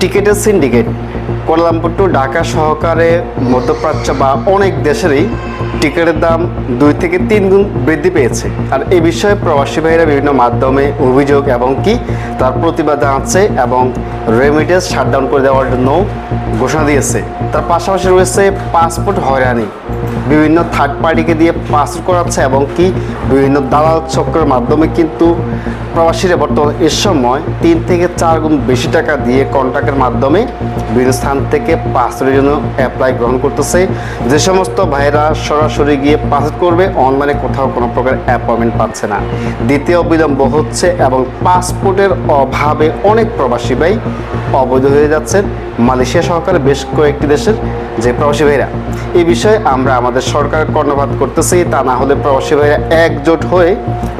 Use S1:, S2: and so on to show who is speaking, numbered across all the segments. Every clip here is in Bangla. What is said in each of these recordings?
S1: টিকেটের syndicate. Kuala Lumpur to Dhaka সহকারে মধ্যপ্রাচ্য বা অনেক দেশেরই টিকিটের দাম দুই থেকে তিন গুণ বৃদ্ধি পেয়েছে। আর এ বিষয়ে প্রবাসী ভাইরা বিভিন্ন মাধ্যমে অভিযোগ এবং কি তার প্রতিবাদ জানাচ্ছে এবং রেমিটেন্স শাটডাউন করে দেওয়ার জন্য ঘোষণা দিয়েছে। তার পাশাপাশি রয়েছে পাসপোর্ট হয়রানি। বিভিন্ন থার্ড পার্টিকে দিয়ে পাসপোর্ট করাচ্ছে এবং কি বিভিন্ন দালাল চক্রের মাধ্যমে কিন্তু প্রবাসীরা বর্তমানে এ সময় তিন থেকে চার গুণ বেশি টাকা দিয়ে কন্ট্রাক্টের মাধ্যমে বিভিন্ন স্থান থেকে পাসপোর্টের জন্য অ্যাপ্লাই গ্রহণ করতেছে। যে সমস্ত ভাইরা সরাসরি গিয়ে পাসপোর্ট করবে অনলাইনে কোথাও কোনো প্রকার অ্যাপয়েন্টমেন্ট পাচ্ছে না। দ্বিতীয় বিলম্ব হচ্ছে এবং পাসপোর্টের অভাবে অনেক প্রবাসী ভাই অবৈধ হয়ে যাচ্ছেন। মালয়েশিয়া সহকারে বেশ কয়েকটি দেশের যে প্রবাসী ভাইরা। এই বিষয়ে আমরা আমাদের সরকার কর্ণপাত করতেছি, তা না হলে প্রবাসী ভাইরা একজোট হয়ে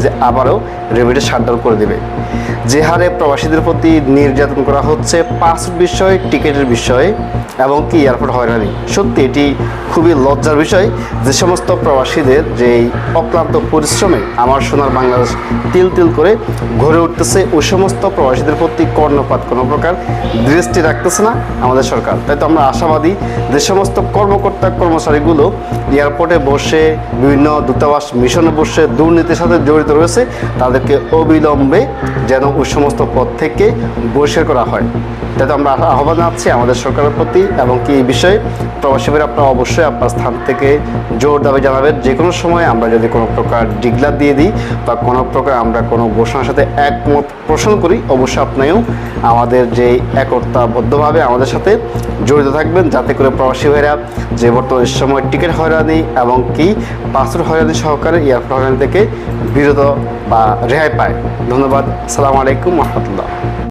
S1: যে আবারও রেভিডে শাটডাউন করে দেবে। যে হারে প্রবাসীদের প্রতি নির্যাতন করা হচ্ছে পাসপোর্ট বিষয়, টিকিটের বিষয়ে এবং কি এয়ারপোর্ট হয়রানি। সত্যি, এটি খুবই লজ্জার বিষয়। যে সমস্ত প্রবাসীদের যে অক্লান্ত পরিশ্রমে আমার সোনার বাংলাদেশ তিল তিল করে গড়ে উঠতেছে, ওই সমস্ত প্রবাসীদের প্রতি কর্ণপাত কোনো প্রকার দৃষ্টি রাখতেছে না আমাদের সরকার। তাই তো আমরা আশাবাদী যে সমস্ত কর্মকর্তা, কর্মচারীগুলো এয়ারপোর্টে বসে, বিভিন্ন দূতাবাস মিশনে বসে দুর্নীতির সাথে জড়িত রয়েছে, তাদেরকে অবিলম্বে যেন ওই সমস্ত পদ থেকে বহিষ্কার করা হয়। তাই তো আমরা আহ্বান জানাচ্ছি আমাদের সরকারের প্রতি এবং কি এই বিষয়ে প্রবাসীদের আপনারা অবশ্যই আপনার স্থান থেকে জোর দাবি জানাবেন। যে কোনো সময় আমরা যদি কোনো প্রকার ডিগলা দিয়ে দিই বা কোনো প্রকার আমরা কোনো ঘোষণার সাথে একমত পোষণ করি, অবশ্যই আপনিও আমাদের যে একতাবদ্ধভাবে আমাদের সাথে জড়িত থাকবেন, যাতে করে প্রবাসী ভাইরা যে বর্তমান সময় টিকিট হয়রানি এবং কি পাসপোর্ট হয়রানি সহকারে এয়ারপোর্ট হয়রানি থেকে বিরত বা রেহাই পায়। ধন্যবাদ। আসসালামু আলাইকুম রহমতুল্লাহ।